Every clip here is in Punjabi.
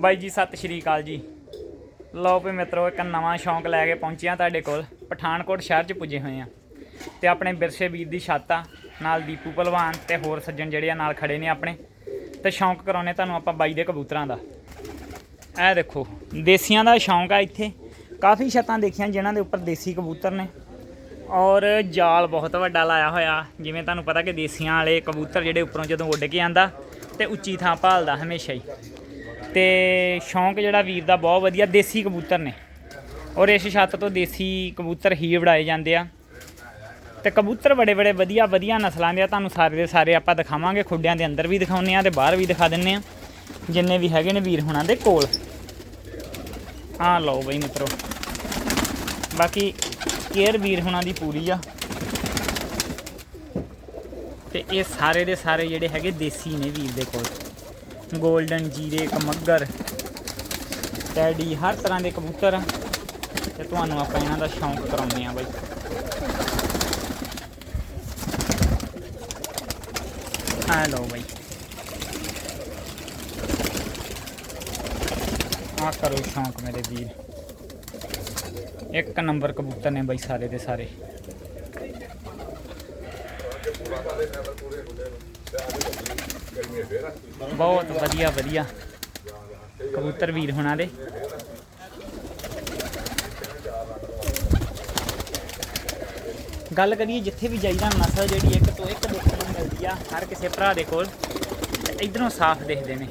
ਬਾਈ ਜੀ, ਸਤਿ ਸ਼੍ਰੀ ਅਕਾਲ ਜੀ। ਲਓ ਵੀ ਮਿੱਤਰੋ, ਇੱਕ ਨਵਾਂ ਸ਼ੌਂਕ ਲੈ ਕੇ ਪਹੁੰਚਿਆ ਤੁਹਾਡੇ ਕੋਲ। ਪਠਾਨਕੋਟ ਸ਼ਹਿਰ 'ਚ ਪੁੱਜੇ ਹੋਏ ਆ। ਤੇ ਆਪਣੇ ਬਿਰਸੇ ਵੀਰ ਦੀ ਛੱਤ ਆ, ਨਾਲ ਦੀਪੂ ਭਲਵਾਨ ਤੇ ਹੋਰ ਸੱਜਣ ਜਿਹੜੇ ਆ ਨਾਲ ਖੜੇ ਨੇ ਆਪਣੇ। ਤੇ ਸ਼ੌਂਕ ਕਰਾਉਣੇ ਤੁਹਾਨੂੰ ਆਪਾਂ ਬਾਈ ਦੇ ਕਬੂਤਰਾਂ ਦਾ। ਇਹ ਦੇਖੋ, ਦੇਸੀਆਂ ਦਾ ਸ਼ੌਂਕ ਆ ਇੱਥੇ। ਕਾਫੀ ਛੱਤਾਂ ਦੇਖੀਆਂ ਜਿਨ੍ਹਾਂ ਦੇ ਉੱਪਰ ਦੇਸੀ ਕਬੂਤਰ ਨੇ। ਔਰ ਜਾਲ ਬਹੁਤ ਵੱਡਾ ਲਾਇਆ ਹੋਇਆ। ਜਿਵੇਂ ਤੁਹਾਨੂੰ ਪਤਾ ਕਿ ਦੇਸੀਆਂ ਵਾਲੇ ਕਬੂਤਰ ਜਿਹੜੇ ਉੱਪਰੋਂ ਜਦੋਂ ਉੱਡ ਕੇ ਆਂਦਾ, ਤੇ ਉੱਚੀ ਥਾਂ ਭਾਲਦਾ ਹਮੇਸ਼ਾ ਹੀ। ਤੇ ਸ਼ੌਂਕ ਜਿਹੜਾ ਵੀਰ ਦਾ ਬਹੁਤ ਵਧੀਆ, ਦੇਸੀ ਕਬੂਤਰ ਨੇ। ਔਰ ਇਸ ਛੱਤ ਤੋਂ ਦੇਸੀ ਕਬੂਤਰ ਹੀ ਉਡਾਏ ਜਾਂਦੇ ਆ। ਤੇ ਕਬੂਤਰ ਬੜੇ ਬੜੇ ਵਧੀਆ ਵਧੀਆ ਨਸਲਾਂ ਦੇ ਆ। ਤੁਹਾਨੂੰ ਸਾਰੇ ਦੇ ਸਾਰੇ ਆਪਾਂ ਦਿਖਾਵਾਂਗੇ, ਖੁੱਡਿਆਂ ਦੇ ਅੰਦਰ ਵੀ ਦਿਖਾਉਂਦੇ ਆ ਤੇ ਬਾਹਰ ਵੀ ਦਿਖਾ ਦਿੰਨੇ ਆ। ਜਿੰਨੇ ਵੀ ਹੈਗੇ ਨੇ ਵੀਰ ਹੁਣਾਂ ਦੇ ਕੋਲ। ਆ ਲਓ ਬਈ ਮਿੱਤਰੋ। ਬਾਕੀ ਕੇਅਰ ਵੀਰ ਹੁਣਾਂ ਦੀ ਪੂਰੀ ਆ। ਤੇ ਇਹ ਸਾਰੇ ਦੇ ਸਾਰੇ ਜਿਹੜੇ ਹੈਗੇ ਦੇਸੀ ਨੇ ਵੀਰ ਦੇ ਕੋਲ। ਗੋਲਡਨ ਜੀਰੇ ਕਮੱਗਰ ਟੈਡੀ, ਹਰ ਤਰ੍ਹਾਂ ਦੇ ਕਬੂਤਰ ਤੇ ਤੁਹਾਨੂੰ ਆਪਾਂ ਇਹਨਾਂ ਦਾ ਸ਼ੌਂਕ ਕਰਾਉਂਦੇ ਆ ਬਾਈ। ਆ ਲਓ ਬਾਈ। ਆ ਕਰੋ ਸ਼ੌਂਕ ਮੇਰੇ ਵੀਰ। ਇੱਕ ਨੰਬਰ ਕਬੂਤਰ ਨੇ ਬਾਈ ਸਾਰੇ ਦੇ ਸਾਰੇ। ਬਹੁਤ ਵਧੀਆ ਵਧੀਆ। ਕਬੂਤਰ ਵੀਰ ਹੋਣਾ ਦੇ। ਗੱਲ ਕਰੀਏ ਜਿੱਥੇ ਵੀ ਜਾਈਦਾ ਨਸਲ ਜਿਹੜੀ ਇੱਕ ਤੋਂ ਇੱਕ ਦੇਖਣ ਨੂੰ ਮਿਲਦੀ ਆ, ਹਰ ਕਿਸੇ ਭਰਾ ਦੇ ਕੋਲ ਤੇ ਇਧਰੋਂ ਸਾਫ਼ ਦਿਖਦੇ ਨੇ।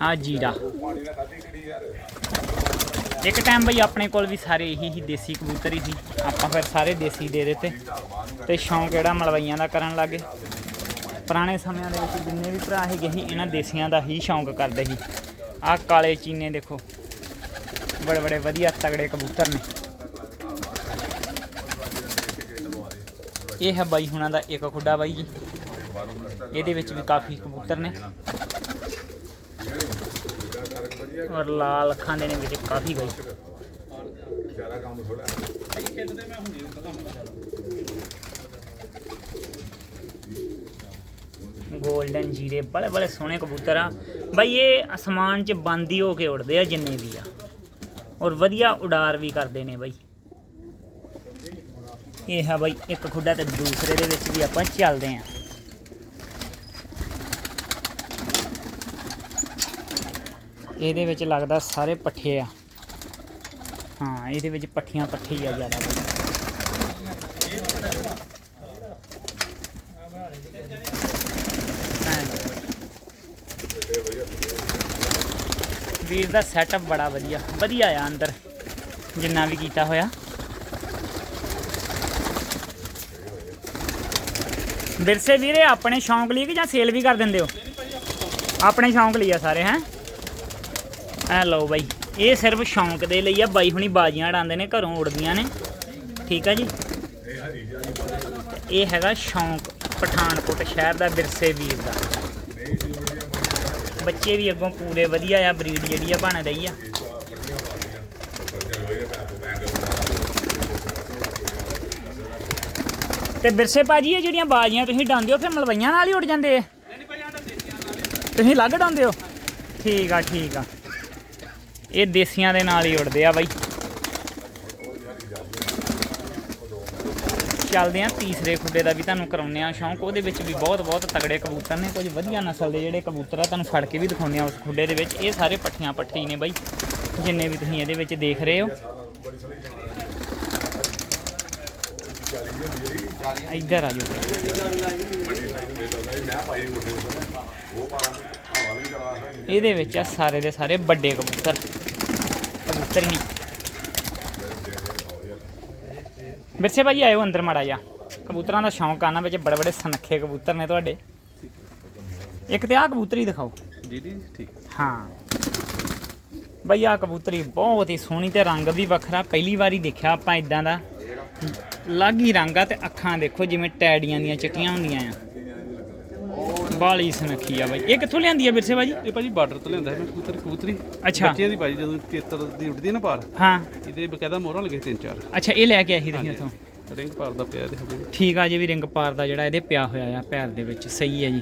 ਆ ਆ ਜੀਰਾ। ਇੱਕ ਟਾਈਮ ਬਈ ਆਪਣੇ ਕੋਲ ਵੀ ਸਾਰੇ ਇਹੀ ਹੀ ਦੇਸੀ ਕਬੂਤਰ ਹੀ ਸੀ। ਆਪਾਂ ਫਿਰ ਸਾਰੇ ਦੇਸੀ ਦੇ ਦਿੱਤੇ। ਤੇ ਸ਼ੌਂਕ ਜਿਹੜਾ ਮਲਵਈਆਂ ਦਾ ਕਰਨ ਲੱਗੇ। ਪੁਰਾਣੇ ਸਮਿਆਂ ਦੇ ਵਿੱਚ ਜਿੰਨੇ ਵੀ ਭਰਾ ਹੈਗੇ ਸੀ, ਇਹਨਾਂ ਦੇਸੀਆਂ ਦਾ ਹੀ ਸ਼ੌਂਕ ਕਰਦੇ ਸੀ। ਆਹ ਕਾਲੇ ਚੀਨੇ ਦੇਖੋ। ਬੜੇ ਬੜੇ ਵਧੀਆ ਤਗੜੇ ਕਬੂਤਰ ਨੇ। ਇਹ ਹੈ ਬਾਈ ਹੁਣਾਂ ਦਾ ਇੱਕ ਖੁੱਡਾ ਬਾਈ ਜੀ। ਇਹਦੇ ਵਿੱਚ ਵੀ ਕਾਫੀ ਕਬੂਤਰ ਨੇ। ਔਰ ਲਾਲ ਅੱਖਾਂ ਦੇ ਨੇ ਵਿੱਚ ਕਾਫੀ ਬਾਈ। ਗੋਲਡਨ ਜੀਰੇ, ਬੜੇ ਬੜੇ ਸੋਹਣੇ ਕਬੂਤਰ ਆ। ਬਾਈ, ਇਹ ਅਸਮਾਨ 'ਚ ਬੰਦੀ ਹੋ ਕੇ ਉੜਦੇ ਆ, ਜਿੰਨੇ ਵੀ ਆ। ਔਰ ਵਧੀਆ ਉਡਾਰ ਵੀ ਕਰਦੇ ਨੇ ਬਾਈ। ਇਹ ਹੈ ਬਾਈ, ਇੱਕ ਖੁੱਡਾ ਤੇ ਦੂਸਰੇ ਦੇ ਵਿੱਚ ਵੀ ਆਪਾਂ ਚੱਲਦੇ ਆਂ। ਇਹਦੇ ਵਿੱਚ ਲੱਗਦਾ ਸਾਰੇ ਪੱਠੇ ਆ। ਹਾਂ, ਇਹਦੇ ਵਿੱਚ ਪੱਠੀਆਂ ਪੱਠੇ ਆ ਜ਼ਿਆਦਾ। ਐਂ ਵੀਰ ਦਾ ਸੈਟਅਪ ਬੜਾ ਵਧੀਆ। ਵਧੀਆ ਆ ਅੰਦਰ, ਜਿੰਨਾ ਵੀ ਕੀਤਾ ਹੋਇਆ। ਵਿਰਸੇ ਵੀਰੇ, ਆਪਣੇ ਸ਼ੌਂਕ ਲਈ ਕਿ ਜਾਂ ਸੇਲ ਵੀ ਕਰ ਦਿੰਦੇ ਹੋ? ਆਪਣੇ ਸ਼ੌਂਕ ਲਈ ਆ ਸਾਰੇ, ਹੈ? ਐ ਲਓ ਬਾਈ, ਇਹ ਸਿਰਫ ਸ਼ੌਂਕ ਦੇ ਲਈ ਆ, ਬਾਈ ਹੁਣੀ ਬਾਜੀਆਂ ਉਡਾਉਂਦੇ ਨੇ, ਘਰੋਂ ਉੜਦੀਆਂ ਨੇ, ਠੀਕ ਆ ਜੀ? ਇਹ ਹੈਗਾ ਸ਼ੌਂਕ ਪਠਾਨਕੋਟ ਸ਼ਹਿਰ ਦਾ, ਵਿਰਸੇ ਵੀਰ ਦਾ। ਬੱਚੇ ਵੀ ਅੱਗੋਂ ਪੂਰੇ ਵਧੀਆ ਆ, ਬਰੀਡ ਜਿਹੜੀ ਆ ਬਣ ਰਹੀ ਆ। ਤੇ ਵਿਰਸੇ ਭਾਜੀ, ਇਹ ਜਿਹੜੀਆਂ ਬਾਜੀਆਂ ਤੁਸੀਂ ਡਾਉਂਦੇ ਹੋ, ਫਿਰ ਮਲਵਈਆਂ ਨਾਲ ਹੀ ਉੱਡ ਜਾਂਦੇ ਆ? ਤੁਸੀਂ ਅਲੱਗ ਡਾਉਂਦੇ ਹੋ? ਠੀਕ ਆ ਠੀਕ ਆ। ਇਹ ਦੇਸੀਆਂ ਦੇ ਨਾਲ ਹੀ ਉੜਦੇ ਆ ਬਾਈ। ਚੱਲਦੇ ਆ ਤੀਸਰੇ ਖੁੱਡੇ ਦਾ ਵੀ ਤੁਹਾਨੂੰ ਕਰਾਉਂਦੇ ਆ ਸ਼ੌਂਕ। ਉਹਦੇ ਵਿੱਚ ਵੀ ਬਹੁਤ ਬਹੁਤ ਤਗੜੇ ਕਬੂਤਰ ਨੇ, ਕੁਝ ਵਧੀਆ ਨਸਲ ਦੇ ਜਿਹੜੇ ਕਬੂਤਰ ਆ, ਤੁਹਾਨੂੰ ਫੜ ਕੇ ਵੀ ਦਿਖਾਉਂਦੇ ਆ ਉਸ ਖੁੱਡੇ ਦੇ ਵਿੱਚ। ਇਹ ਸਾਰੇ ਪੱਠੀਆਂ ਪੱਠੀ ਨੇ ਬਾਈ, ਜਿੰਨੇ ਵੀ ਤੁਸੀਂ ਇਹਦੇ ਵਿੱਚ ਦੇਖ ਰਹੇ ਹੋ। ਇੱਧਰ ਆ ਜਾਓ। ਇਹਦੇ ਵਿੱਚ ਆ ਸਾਰੇ ਦੇ ਸਾਰੇ ਵੱਡੇ ਕਬੂਤਰ। ਕਬੂਤਰ ਹੀ ਬਿਰਸੇ ਭਾਜੀ ਆਇਓ ਅੰਦਰ ਮਾੜਾ ਜਾ ਕਬੂਤਰਾਂ ਦਾ ਸ਼ੌਂਕ ਆਣਾ ਵਿੱਚ ਬੜੇ ਬੜੇ ਸਨੱਖੇ ਕਬੂਤਰ ਨੇ ਤੁਹਾਡੇ। ਇੱਕ ਤੇ ਆਹ ਕਬੂਤਰੀ ਦਿਖਾਓ। ਜੀ ਜੀ ਠੀਕ। ਹਾਂ। ਬਈ ਆਹ ਕਬੂਤਰੀ ਬਹੁਤ ਹੀ ਸੋਹਣੀ ਤੇ ਰੰਗ ਵੀ ਵੱਖਰਾ ਪਹਿਲੀ ਵਾਰੀ ਦੇਖਿਆ ਆਪਾਂ ਇਦਾਂ ਦਾ। ਅਲੱਗ ਹੀ ਰੰਗ ਆ ਤੇ ਅੱਖਾਂ ਦੇਖੋ ਜਿਵੇਂ ਟੈਡੀਆਂ ਦੀਆਂ ਚਿੱਟੀਆਂ ਹੁੰਦੀਆਂ ਆ। ਬਾਲੀ ਸੁਨੱਖੀ ਆ ਬਾਈ। ਇਹ ਕਿੱਥੋਂ ਲਿਆਂਦੀ ਆ ਬਿਰਸੇ ਬਾਜੀ? ਇਹ ਭਾਜੀ ਬਾਰਡਰ ਤੋਂ ਲਿਆਂਦਾ ਹੈ ਮੈਂ ਕਬੂਤਰ ਕਬੂਤਰੀ। ਅੱਛਾ। ਬੱਚਿਆਂ ਦੀ ਭਾਜੀ ਜਦੋਂ ਤੇਤਰ ਦੀ ਉੱਡਦੀ ਹੈ ਨਾ ਪਾਰ। ਹਾਂ। ਇਹਦੇ ਬਕਾਇਦਾ ਮੋਹਰਾਂ ਲੱਗੇ ਤਿੰਨ ਚਾਰ। ਅੱਛਾ ਇਹ ਲੈ ਕੇ ਸੀ ਤੁਸੀਂ ਉੱਥੋਂ? ਰਿੰਗ ਪਾਰ ਦਾ ਪਿਆ ਇਹਦੇ ਹਜੇ। ਠੀਕ ਆ ਜੀ ਵੀ ਰਿੰਗ ਪਾਰ ਦਾ ਜਿਹੜਾ ਇਹਦੇ ਪਿਆ ਹੋਇਆ ਆ ਪੈਰ ਦੇ ਵਿੱਚ। ਸਹੀ ਹੈ ਜੀ।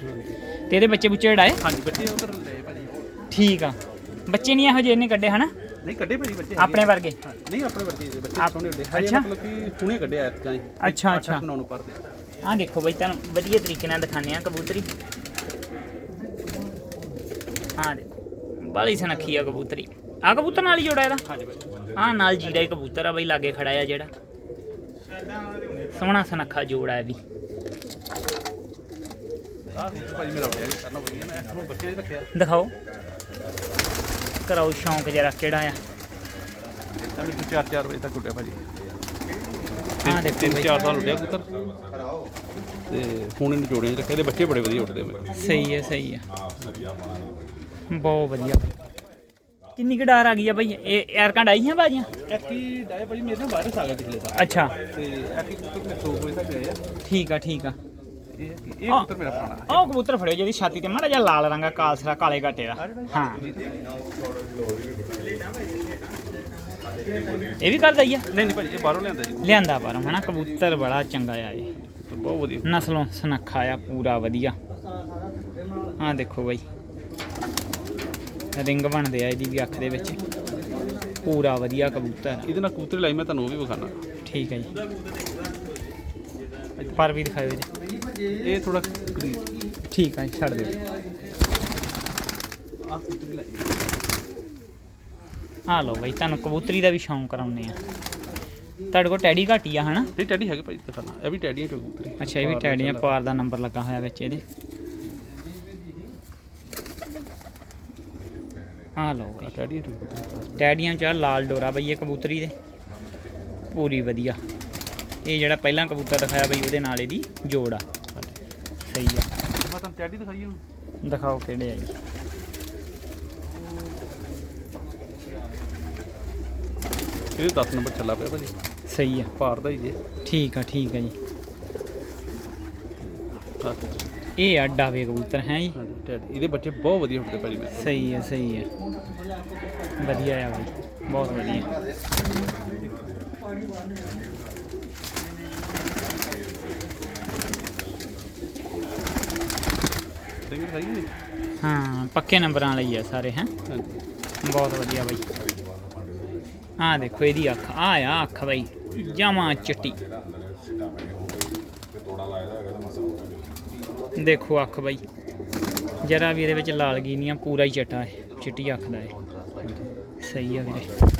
ਤੇ ਇਹਦੇ ਬੱਚੇ ਬੁੱਚੇ ੜਾਏ ਹਾਂਜੀ ਬੱਚੇ ਉਧਰ ਲੈ ਭਾਜੀ। ਠੀਕ ਆ। ਬੱਚੇ ਨਹੀਂ ਇਹੋ ਜਿਹੇ ਇਹਨੇ ਕੱਢੇ ਹਨਾ? ਨਹੀਂ ਕੱਢੇ ਭਾਜੀ ਬੱਚੇ। ਆਪਣੇ ਵਰਗੇ? ਨਹੀਂ ਆਪਣੇ ਵਰਗੇ ਬੱਚੇ ਸੋਹਣੇ ਉੱਡੇ ਹਜੇ ਅੱਛਾ। ਮਤਲਬ ਕਿ ਚੁਣੇ ਕੱਢੇ ਆ ਇਤਕਾਂ ਹੀ ਅੱਛਾ, ਅੱਛਾ। ਨੌ ਪਰਦੇ ਆਹ ਦੇਖੋ ਬਈ ਤੁਹਾਨੂੰ ਵਧੀਆ ਤਰੀਕੇ ਨਾਲ ਦਿਖਾਉਂਦੇ ਆ ਕਬੂਤਰੀ। ਆਹ ਦੇਖੋ ਬਾਲੀ ਸੁਨੱਖੀ ਆ ਕਬੂਤਰੀ। ਆ ਕਬੂਤਰ ਨਾਲ ਹੀ ਜੋੜਾ ਇਹਦਾ? ਆਹ ਨਾਲ ਜੀੜਾ ਹੀ ਕਬੂਤਰ ਆ ਬਈ ਲਾਗੇ ਖੜਾ ਆ ਜਿਹੜਾ। ਸੋਹਣਾ ਸੁਨੱਖਾ ਜੋੜਾ ਇਹ ਵੀ ਦਿਖਾਓ। ਕਰਾਓ ਸ਼ੌਂਕ ਜਰਾ ਕਿਹੜਾ ਆ? ਤਾਂ ਵੀ 4-4 ਵਜੇ ਤੱਕ ਉੱਡਿਆ ਭਾਜੀ। ਆਹ ਦੇਖੋ ਤਿੰਨ ਚਾਰ ਸਾਲ ਉੱਡਿਆ ਕਬੂਤਰ। ਤੇ ਹੁਣ ਇਹਨੂੰ ਜੋੜਿਆਂ 'ਚ ਰੱਖਿਆ ਇਹਦੇ ਬੱਚੇ ਬੜੇ ਵਧੀਆ ਉੱਡਦੇ ਸਹੀ ਹੈ ਸਹੀ ਹੈ ਬਹੁਤ ਵਧੀਆ। ਕਿੰਨੀ ਕਡਾਰ ਆ ਗਈ ਆ ਬਈ? ਇਹ ਐਰਕਾਂ ਡਾਈ ਹੈ ਬਾਜੀਆਂ? ਐਕੀ ਡਾਇ ਭਾਜੀ ਮੇਰੇ ਨਾਲ ਵਾਇਰਸ ਆ ਗਿਆ ਪਿਛਲੇ ਸਾਲ। ਅੱਛਾ। ਤੇ ਐਕੀ ਕਬੂਤਰ ਮੇਰੇ 2 ਵਜੇ ਤੱਕ ਆਏ ਆ। ਠੀਕ ਆ ਠੀਕ ਆ। ਇਹ ਇਹ ਕਬੂਤਰ ਮੇਰਾ ਪੁਰਾਣਾ ਆਹ ਕਬੂਤਰ ਫੜਿਓ ਜਿਹਦੀ ਛਾਤੀ ਤੇ ਮਾੜਾ ਜਿਹਾ ਲਾਲ ਰੰਗਾ ਕਾਲਸਰਾ ਕਾਲੇ ਘਾਟੇ ਦਾ। ਹਾਂ। ਇਹ ਵੀ ਕਰਦਾ ਹੀ ਆ? ਨਹੀਂ ਨਹੀਂ ਭਾਜੀ ਇਹ ਬਾਹਰੋਂ ਲਿਆਂਦਾ ਜੀ। ਲਿਆਂਦਾ ਪਰ ਹਨਾ? ਕਬੂਤਰ ਬੜਾ ਚੰਗਾ ਆ ਇਹ। ਬਹੁਤ ਵਧੀਆ। ਨਸਲੋਂ ਸੁਨੱਖਾ ਆ ਪੂਰਾ ਵਧੀਆ। ਆਹ ਦੇਖੋ ਬਾਈ। ਰਿੰਗ ਬਣਦੇ ਆ ਇਹਦੀ ਵੀ ਅੱਖ ਦੇ ਵਿੱਚ। ਪੂਰਾ ਵਧੀਆ ਕਬੂਤਰ। ਇਹਦੇ ਨਾਲ ਕਬੂਤਰ ਲਾਈ ਮੈਂ ਤੁਹਾਨੂੰ ਉਹ ਵੀ ਵਿਖਾਣਾ ਠੀਕ ਹੈ ਜੀ। ਪਰ ਵੀ ਦਿਖਾਇਓ ਜੀ ਇਹ ਥੋੜਾ ਠੀਕ ਜੀ, ਛੱਡ ਦਿਓ। ਆ ਕਬੂਤਰ ਲਾਈ ਆ ਲਓ ਬਾਈ ਤੁਹਾਨੂੰ ਕਬੂਤਰੀ ਦਾ ਵੀ ਸ਼ੌਂਕ ਕਰਾਉਨੇ ਆ। ਤੁਹਾਡੇ ਕੋਲ ਟੈਡੀ ਘਾਟੀ ਆ ਹਨਾ? ਨਹੀਂ ਟੈਡੀ ਹੈਗੇ ਭਾਜੀ ਦਿਖਾਣਾ ਇਹ ਵੀ ਟੈਡੀਆਂ ਕਬੂਤਰ। ਹੀ। ਅੱਛਾ ਇਹ ਵੀ ਟੈਡੀਆਂ ਪਾਰ ਦਾ ਨੰਬਰ ਲੱਗਾ ਹੋਇਆ ਵਿੱਚ ਇਹਦੇ। ਆ ਲਓ ਬਾਈ। ਆਹ ਟੈਡੀਆਂ ਚੋਂ ਲਾਲ ਡੋਰਾ ਬਈ ਇਹ ਕਬੂਤਰੀ ਦੇ। ਪੂਰੀ ਵਧੀਆ। ਇਹ ਜਿਹੜਾ ਪਹਿਲਾਂ ਕਬੂਤਰ ਦਿਖਾਇਆ ਬਈ ਉਹਦੇ ਨਾਲ ਇਹਦੀ ਜੋੜ ਆ। ਸਹੀ ਆ। ਮੈਂ ਤੁਹਾਨੂੰ ਟੈਡੀ ਦਿਖਾਈ ਹੁਣ ਦਿਖਾਓ ਕਿਹੜੇ ਆ ਜੀ। ਇਹਦੇ 10 ਨੰਬਰ ਚੱਲਾ ਪਿਆ ਭਾਜੀ। ਸਹੀ ਆ। ਪਾਰ ਦਾ ਹੀ ਜੇ। ਠੀਕ ਆ ਠੀਕ ਆ ਜੀ। ਆਹ, ਇਹ ਆ ਡਾਵੇ ਕਬੂਤਰ ਹੈ ਜੀ? ਇਹਦੇ ਬੱਚੇ ਬਹੁਤ ਵਧੀਆ ਹੁੰਦੇ ਭਾਜੀ ਮੇਰੇ। ਸਹੀ ਹੈ ਸਹੀ ਹੈ। ਵਧੀਆ ਆ ਬਈ ਬਹੁਤ ਵਧੀਆ। ਹਾਂ ਪੱਕੇ ਨੰਬਰਾਂ ਲਈ ਆ ਸਾਰੇ ਹੈ? ਹਾਂਜੀ। ਬਹੁਤ ਵਧੀਆ ਬਈ। ਆਹ ਦੇਖੋ ਇਹਦੀ ਅੱਖ ਆ ਆ ਅੱਖ ਬਈ ਜਮਾ ਚਿੱਟੀ। ਦੇਖੋ ਅੱਖ ਬਾਈ। ਜਰਾ ਵੀ ਇਹਦੇ ਵਿੱਚ ਲਾਲਗੀ ਨਹੀਂ ਆ ਪੂਰਾ ਹੀ ਚਟਾ ਹੈ। ਚਿੱਟੀ ਅੱਖ ਦਾ ਹੈ। ਸਹੀ ਆ ਵੀਰੇ।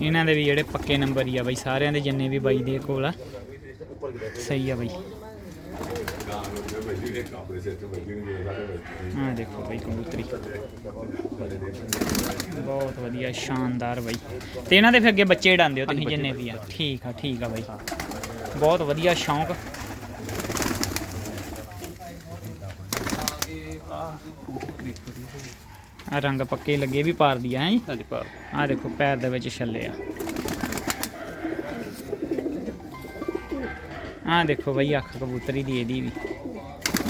ਇਹਨਾਂ ਦੇ ਵੀ ਜਿਹੜੇ ਪੱਕੇ ਨੰਬਰ ਹੀ ਆ ਬਈ। ਸਾਰਿਆਂ ਦੇ ਜਿੰਨੇ ਵੀ ਬਾਈ ਦੇ ਕੋਲ ਆ। ਸਹੀ ਆ ਬਈ। ਹਾਂ ਦੇਖੋ ਬਈ ਕਬੂਤਰੀ। ਬਹੁਤ ਵਧੀਆ ਸ਼ਾਨਦਾਰ ਬਈ। ਤੇ ਇਹਨਾਂ ਦੇ ਫਿਰ ਅੱਗੇ ਬੱਚੇ ਡਾਂਦੇ ਹੋ ਤੁਸੀਂ ਜਿੰਨੇ ਵੀ ਆ? ਠੀਕ ਆ ਠੀਕ ਆ ਬਈ। ਬਹੁਤ ਵਧੀਆ ਸ਼ੌਂਕ। ਆ ਰੰਗ ਪੱਕੇ ਲੱਗੇ ਵੀ ਪਾਰਦੀ ਆ ਹੈ ਹਾਂਜੀ ਪਾਰ ਆ ਦੇਖੋ ਪੈਰ ਦੇ ਵਿੱਚ ਛੱਲੇ ਆ। ਆ ਦੇਖੋ ਬਈ ਅੱਖ ਕਬੂਤਰੀ ਦੀ ਇਹਦੀ ਵੀ।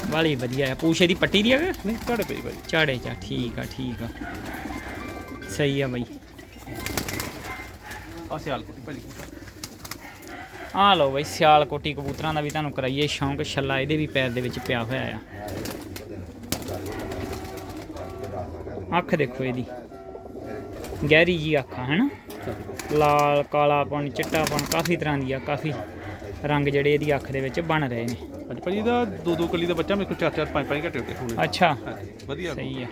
ਵਾਲੀ ਵਧੀਆ ਆ ਪੂਛੇ ਦੀ ਪੱਟੀ ਦੀ ਆ ਕਿ? ਨਹੀਂ ਤੁਹਾਡੇ ਪਈ ਭਾਜੀ ਝਾੜੇ ਚਾ ਠੀਕ ਆ ਠੀਕ ਆ। ਸਹੀ ਆ ਬਈ। ਆ ਸਿਆਲ ਕੋਟੀ ਭਾਜੀ ਆ ਲਓ ਬਈ ਸਿਆਲ ਕੋਟੀ ਕਬੂਤਰਾਂ ਦਾ ਵੀ ਤੁਹਾਨੂੰ ਕਰਾਈਏ ਸ਼ੌਂਕ। ਛੱਲਾ ਇਹਦੇ ਵੀ ਪੈਰ ਦੇ ਵਿੱਚ ਪਿਆ ਹੋਇਆ ਆ। ਅੱਖ ਦੇਖੋ ਇਹਦੀ। ਗਹਿਰੀ ਜੀ ਅੱਖ ਹੈਨਾ? ਲਾਲ ਕਾਲਾਪਣ ਚਿੱਟਾਪਣ ਕਾਫੀ ਤਰ੍ਹਾਂ ਦੀ ਆ ਕਾਫੀ। ਰੰਗ ਜਿਹੜੇ ਇਹਦੀ ਅੱਖ ਦੇ ਵਿੱਚ ਬਣ ਰਹੇ ਨੇ। ਹਾਂਜੀ ਭਾਜੀ ਦਾ ਦੋ ਦੋ ਕਲੀ ਦਾ ਬੱਚਾ ਮੇਰੇ ਕੋਲ ਚਾਰ ਚਾਰ ਪੰਜ ਪੰਜ ਘੱਟੇ ਉੱਤੇ ਹੋਣੇ ਅੱਛਾ। ਹਾਂਜੀ ਵਧੀਆ। ਸਹੀ ਆ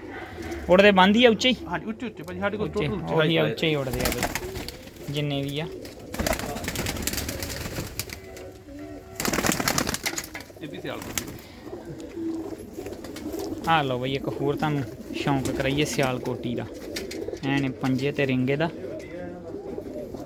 ਉੜਦੇ ਬੰਦ ਆ ਉੱਚੇ ਹੀ? ਹਾਂਜੀ ਉੱਚੇ ਉੱਚੇ। ਭਾਜੀ ਸਾਡੇ ਕੋਲ ਉੱਚੇ। ਟੋਟਲ ਉਹੀ ਆ। ਉੱਚੇ ਹੀ ਉੜਦੇ ਆ ਬਈ। ਜਿੰਨੇ ਵੀ ਆ। ਇਹ ਵੀ ਸਿਆਲ ਕੋਟੀ ਆ ਲਓ ਬਈ ਇੱਕ ਹੋਰ ਤੁਹਾਨੂੰ ਸ਼ੌਂਕ ਕਰਾਈਏ ਸਿਆਲ ਕੋਟੀ ਦਾ। ਐ ਨੇ ਪੰਜੇ ਤੇ ਰਿੰਗੇ ਦਾ।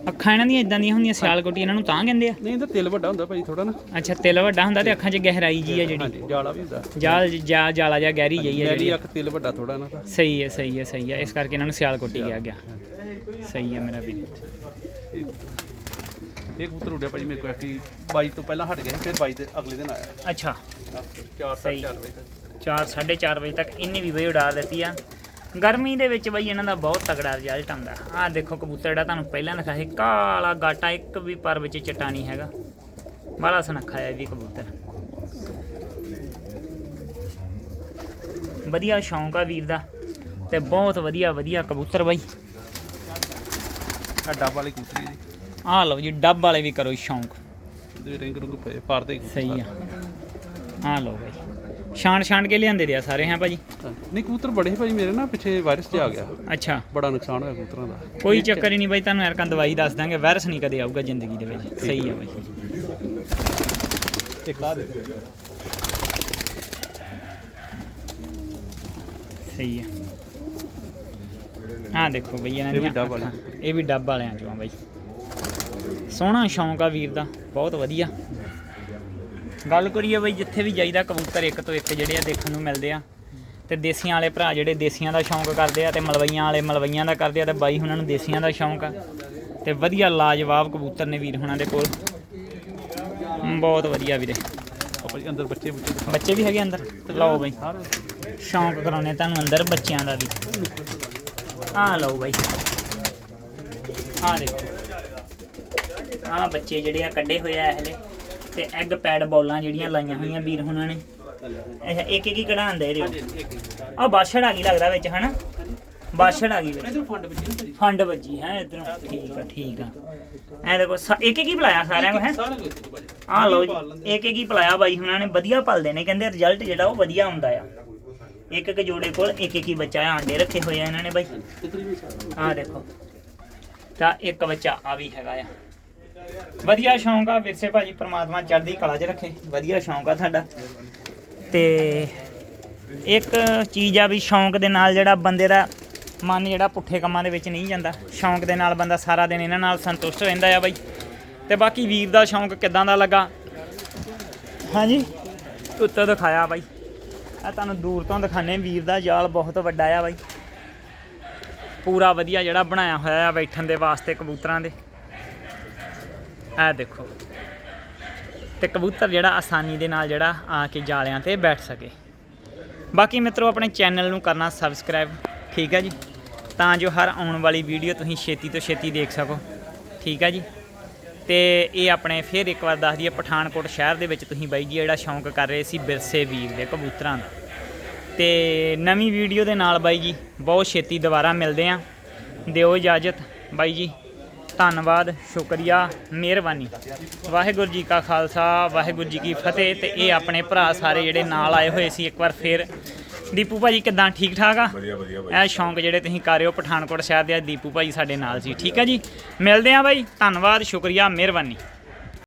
ਅੱਖਾਂ ਇਹਨਾਂ ਦੀਆਂ ਇਦਾਂ ਦੀਆਂ ਹੁੰਦੀਆਂ ਸਿਆਲ ਕੋਟੀ ਇਹਨਾਂ ਨੂੰ ਤਾਂ ਕਹਿੰਦੇ ਆ। ਨਹੀਂ ਇਹਦਾ ਤਿਲ ਵੱਡਾ ਹੁੰਦਾ ਭਾਜੀ ਥੋੜਾ ਨਾ। ਅੱਛਾ ਤਿਲ ਵੱਡਾ ਹੁੰਦਾ ਤੇ ਅੱਖਾਂ 'ਚ ਗਹਿਰਾਈ ਜੀ ਆ ਜਿਹੜੀ। ਹਾਂਜੀ ਜਾਲਾ ਵੀ ਹੁੰਦਾ। ਜਾਲ ਜਾ ਜਾਲਾ ਜਾ ਗਹਿਰੀ ਜਈ ਆ ਜਿਹੜੀ ਮੇਰੀ ਅੱਖ ਤਿਲ ਵੱਡਾ ਥੋੜਾ ਨਾ ਤਾਂ। ਸਹੀ ਹੈ ਸਹੀ ਹੈ ਸਹੀ ਹੈ ਇਸ ਕਰਕੇ ਇਹਨਾਂ ਨੂੰ ਸਿਆਲ ਕੋਟੀ ਕਿਹਾ ਗਿਆ। ਸਹੀ ਹੈ ਮੇਰਾ ਵੀਰ। ਇਹ ਕਬੂਤਰ ਉੱਡਿਆ ਭਾਜੀ ਮੇਰੇ ਕੋਲ ਕਿ 22 ਤੋਂ ਪਹਿਲਾਂ ਹਟ ਗਿਆ ਸੀ, ਫਿਰ 22 ਦੇ ਅਗਲੇ ਦਿਨ ਆਇਆ। ਅੱਛਾ। 4 ਸਹੀ। 4 ਵਜੇ ਤੱਕ। 4 4:30 ਵਜੇ ਤੱਕ ਇੰਨੀ ਵੀ ਬਈ ਉਡਾ ਦਿੱਤੀ ਆ। ਗਰਮੀ ਦੇ ਵਿੱਚ ਬਈ ਇਹਨਾਂ ਦਾ ਬਹੁਤ ਤਗੜਾ ਰਿਜ਼ਲਟ ਆਉਂਦਾ ਆਹ ਦੇਖੋ ਕਬੂਤਰ ਜਿਹੜਾ ਤੁਹਾਨੂੰ ਪਹਿਲਾਂ ਦਿਖਾਇਆ ਸੀ ਕਾਲਾ ਗਾਟਾ ਇੱਕ ਵੀ ਪਰ ਵਿੱਚ ਚਿੱਟਾ ਨਹੀਂ ਹੈਗਾ। ਬੜਾ ਸੁਨੱਖਾ ਹੈ ਵੀ ਕਬੂਤਰ। ਵਧੀਆ ਸ਼ੌਂਕ ਆ ਵੀਰ ਦਾ ਤੇ ਬਹੁਤ ਵਧੀਆ ਵਧੀਆ ਕਬੂਤਰ ਬਈ। ਆ ਡੱਬ ਵਾਲੀ ਕਬੂਤਰੀ ਜੀ। ਆਹ ਲਓ ਜੀ ਡੱਬ ਵਾਲੇ ਵੀ ਕਰੋ ਸ਼ੌਂਕ। ਦੇ ਰਿੰਗ ਰੁੰਗ ਪਏ ਪਾਰਦੇ ਸਹੀ ਆ। ਆਹ ਲਓ ਬਈ। ਛਾਂਟ ਛਾਂਟ ਕੇ ਲਿਆਂਦੇ ਦੇ ਆ ਸਾਰੇ ਹਾਂ ਭਾਜੀ? ਨਹੀਂ ਕਬੂਤਰ ਬੜੇ ਭਾਜੀ ਮੇਰੇ ਨਾ ਪਿੱਛੇ ਵਾਇਰਸ ਤੇ ਆ ਗਿਆ। ਅੱਛਾ। ਬੜਾ ਨੁਕਸਾਨ ਹੋਇਆ ਕਬੂਤਰਾਂ ਦਾ। ਕੋਈ ਚੱਕਰ ਹੀ ਨਹੀਂ ਬਾਈ ਤੁਹਾਨੂੰ ਯਾਰ ਦਵਾਈ ਦੱਸ ਦਾਂਗੇ ਵਾਇਰਸ ਨਹੀਂ ਕਦੇ ਆਊਗਾ ਜ਼ਿੰਦਗੀ ਦੇ ਵਿੱਚ। ਸਹੀ ਆ ਬਾਈ ਇੱਕ ਆ ਦੇ। ਸਹੀ ਆ। ਆਹ ਦੇਖੋ ਬਈ ਇਹਨਾਂ ਇਹ ਵੀ ਦੀਆਂ ਡੱਬ ਵਾਲੇ। ਇਹ ਵੀ ਡੱਬ ਵਾਲਿਆਂ ਚੋਂ ਆ ਬਾਈ। ਸੋਹਣਾ ਸ਼ੌਂਕ ਆ ਵੀਰ ਦਾ ਬਹੁਤ ਵਧੀਆ। ਗੱਲ ਕਰੀਏ ਬਈ ਜਿੱਥੇ ਵੀ ਜਾਈਦਾ ਕਬੂਤਰ ਇੱਕ ਤੋਂ ਇੱਕ ਜਿਹੜੇ ਆ ਦੇਖਣ ਨੂੰ ਮਿਲਦੇ ਆ। ਤੇ ਦੇਸੀਆਂ ਵਾਲੇ ਭਰਾ ਜਿਹੜੇ ਦੇਸੀਆਂ ਦਾ ਸ਼ੌਂਕ ਕਰਦੇ ਆ ਤੇ ਮਲਵਈਆਂ ਵਾਲੇ ਮਲਵਈਆਂ ਦਾ ਕਰਦੇ ਆ ਤੇ ਬਾਈ ਹੁਣਾਂ ਨੂੰ ਦੇਸੀਆਂ ਦਾ ਸ਼ੌਂਕ ਆ। ਤੇ ਵਧੀਆ ਲਾਜਵਾਬ ਕਬੂਤਰ ਨੇ ਵੀਰ ਹੁਣਾਂ ਦੇ ਕੋਲ। ਬਹੁਤ ਵਧੀਆ ਵੀਰੇ। ਆ ਭਾਜੀ ਅੰਦਰ ਬੱਚੇ ਬੱਚੇ ਵੀ ਹੈਗੇ ਅੰਦਰ? ਲਓ ਬਈ। ਸ਼ੌਂਕ ਕਰਾਉਣੇ ਤੁਹਾਨੂੰ ਅੰਦਰ ਬੱਚਿਆਂ ਦਾ ਵੀ। ਆਹ ਲਓ ਬਾਈ। ਆਹ ਦੇਖੋ। ਆਹ ਬੱਚੇ ਜਿਹੜੇ ਆ ਕੱਢੇ ਹੋਏ ਆ ਹਲੇ ਤੇ ਐਗ ਪੈਡ ਬੋਲਾਂ ਜਿਹੜੀਆਂ ਲਾਈਆਂ ਹੋਈਆਂ ਵੀਰ ਹੁਣਾਂ ਨੇ। ਅੱਛਾ ਇੱਕ ਇੱਕ ਹੀ ਕਢਾਉਂਦੇ ਇਹਦੇ ਵਿੱਚ ਆਹ ਬਾਛੜ ਆ ਗਈ ਲੱਗਦਾ ਵਿੱਚ ਹਨਾ? ਬਾਛੜ ਆ ਗਈ ਵਿੱਚ। ਇਧਰ ਫੰਡ ਵੱਜੀ ਹੈ ਇਧਰੋਂ। ਠੀਕ ਆ ਠੀਕ ਆ। ਐ ਦੇਖੋ ਇੱਕ ਇੱਕ ਹੀ ਬੁਲਾਇਆ ਸਾਰਿਆਂ ਨੂੰ ਹੈ? ਆਹ ਲਓ ਜੀ ਇੱਕ ਇੱਕ ਹੀ ਪਲਾਇਆ ਬਾਈ ਹੁਣਾਂ ਨੇ ਵਧੀਆ ਪਲਦੇ ਨੇ ਕਹਿੰਦੇ ਰਿਜ਼ਲਟ ਜਿਹੜਾ ਉਹ ਵਧੀਆ ਆਉਂਦਾ ਆ। ਇੱਕ ਇੱਕ ਜੋੜੇ ਕੋਲ ਇੱਕ ਇੱਕ ਹੀ ਬੱਚਾ ਆ ਆਂਡੇ ਰੱਖੇ ਹੋਏ ਆ ਇਹਨਾਂ ਨੇ ਬਾਈ। ਆਹ ਦੇਖੋ ਤਾਂ ਇੱਕ ਬੱਚਾ ਆ ਵੀ ਹੈਗਾ ਆ। ਵਧੀਆ ਸ਼ੌਂਕ ਆ, ਵਿਰਸੇ ਭਾਜੀ ਪ੍ਰਮਾਤਮਾ ਚੜ੍ਹਦੀ ਕਲਾ 'ਚ ਰੱਖੇ। ਵਧੀਆ ਸ਼ੌਂਕ ਆ ਤੁਹਾਡਾ। ਤੇ ਇੱਕ ਚੀਜ਼ ਆ ਵੀ ਸ਼ੌਂਕ ਦੇ ਨਾਲ ਜਿਹੜਾ ਬੰਦੇ ਦਾ ਮਨ ਜਿਹੜਾ ਪੁੱਠੇ ਕੰਮਾਂ ਦੇ ਵਿੱਚ ਨਹੀਂ ਜਾਂਦਾ। ਸ਼ੌਂਕ ਦੇ ਨਾਲ ਬੰਦਾ ਸਾਰਾ ਦਿਨ ਇਹਨਾਂ ਨਾਲ ਸੰਤੁਸ਼ਟ ਰਹਿੰਦਾ ਆ ਬਾਈ। ਤੇ ਬਾਕੀ ਵੀਰ ਦਾ ਸ਼ੌਂਕ ਕਿਦਾਂ ਦਾ ਲੱਗਾ? ਹਾਂਜੀ? ਉੱਤੋਂ ਦਿਖਾਇਆ ਬਾਈ। ਆ ਤੁਹਾਨੂੰ ਦੂਰ ਤੋਂ ਦਿਖਾਣੇ ਵੀਰ ਦਾ ਜਾਲ ਬਹੁਤ ਵੱਡਾ ਆ ਬਾਈ। ਪੂਰਾ ਵਧੀਆ ਜਿਹੜਾ ਬਣਾਇਆ ਹੋਇਆ ਆ ਬੈਠਣ ਦੇ ਵਾਸਤੇ ਕਬੂਤਰਾਂ ਦੇ। ਇਹ ਦੇਖੋ। ਤੇ ਕਬੂਤਰ ਜਿਹੜਾ ਆਸਾਨੀ ਦੇ ਨਾਲ ਜਿਹੜਾ ਆ ਕੇ ਜਾਲਿਆਂ ਤੇ ਬੈਠ ਸਕੇ। ਬਾਕੀ ਮਿੱਤਰੋ, ਆਪਣੇ ਚੈਨਲ ਨੂੰ ਕਰਨਾ ਸਬਸਕ੍ਰਾਈਬ ਠੀਕ ਹੈ ਜੀ? ਤਾਂ ਜੋ ਹਰ ਆਉਣ ਵਾਲੀ ਵੀਡੀਓ ਤੁਸੀਂ ਛੇਤੀ ਤੋਂ ਛੇਤੀ ਦੇਖ ਸਕੋ। ਠੀਕ ਹੈ ਜੀ? ਤੇ ਇਹ ਆਪਣੇ ਫਿਰ ਇੱਕ ਵਾਰ ਦੱਸ ਦਈਏ, ਪਠਾਨਕੋਟ ਸ਼ਹਿਰ ਦੇ ਵਿੱਚ ਤੁਸੀਂ ਬਾਈ ਜੀ ਜਿਹੜਾ ਸ਼ੌਂਕ ਕਰ ਰਹੇ ਸੀ ਬਿਰਸੇ ਵੀਰ ਦੇ ਕਬੂਤਰਾਂ ਦਾ। ਤੇ ਨਵੀਂ ਵੀਡੀਓ ਦੇ ਨਾਲ ਬਾਈ ਜੀ, ਬਹੁਤ ਛੇਤੀ ਦੁਬਾਰਾ ਮਿਲਦੇ ਆਂ। ਦਿਓ ਇਜਾਜ਼ਤ ਬਾਈ ਜੀ। ਧੰਨਵਾਦ ਸ਼ੁਕਰੀਆ ਮਿਹਰਬਾਨੀ। ਵਾਹਿਗੁਰੂ ਜੀ ਕਾ ਖਾਲਸਾ ਵਾਹਿਗੁਰੂ ਜੀ ਕੀ ਫਤਿਹ। ਤੇ ਇਹ ਆਪਣੇ ਭਰਾ ਸਾਰੇ ਜਿਹੜੇ ਨਾਲ ਆਏ ਹੋਏ ਸੀ ਇੱਕ ਵਾਰ ਫੇਰ। ਦੀਪੂ ਭਾਜੀ ਕਿਦਾਂ? ਠੀਕ ਠਾਕ ਆ? ਵਧੀਆ ਵਧੀਆ ਇਹ ਸ਼ੌਂਕ ਜਿਹੜੇ ਤੁਸੀਂ ਕਰ ਰਹੇ ਹੋ ਪਠਾਨਕੋਟ ਸ਼ਹਿਰ ਦੇ ਆ ਦੀਪੂ ਭਾਜੀ ਸਾਡੇ ਨਾਲ ਸੀ। ਠੀਕ ਹੈ ਜੀ? ਮਿਲਦੇ ਆਂ ਬਾਈ। ਧੰਨਵਾਦ ਸ਼ੁਕਰੀਆ ਮਿਹਰਬਾਨੀ।